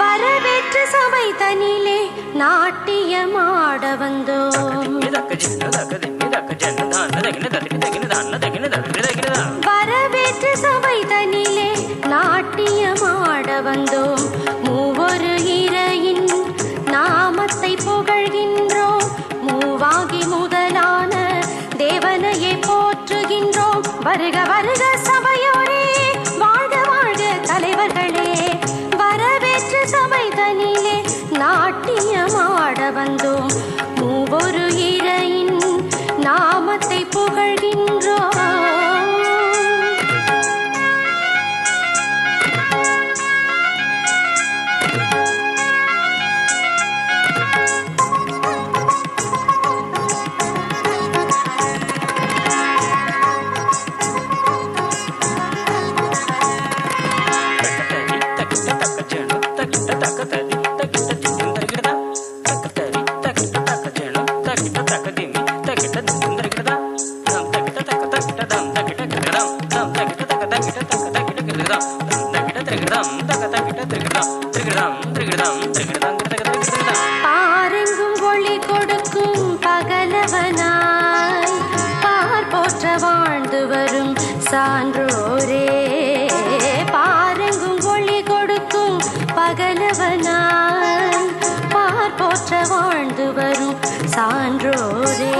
வரவேற்று சபை தனிலே நாட்டியமாட வந்தோம் வரவேற்று சபை தனிலே நாட்டியமாட வந்தோம் வந்தோம் மூவொரு இறையின் நாமத்தை புகழ்கின்றோம் பாரெங்கும் ஒளி கொடுக்கும் பகலவனாய். பார் போற்ற வாழ்ந்து வரும் சான்றோரே. பாரெங்கும் ஒளி கொடுக்கும் பகலவனாய். பார் போற்ற வாழ்ந்து வரும் சான்றோரே.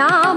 ना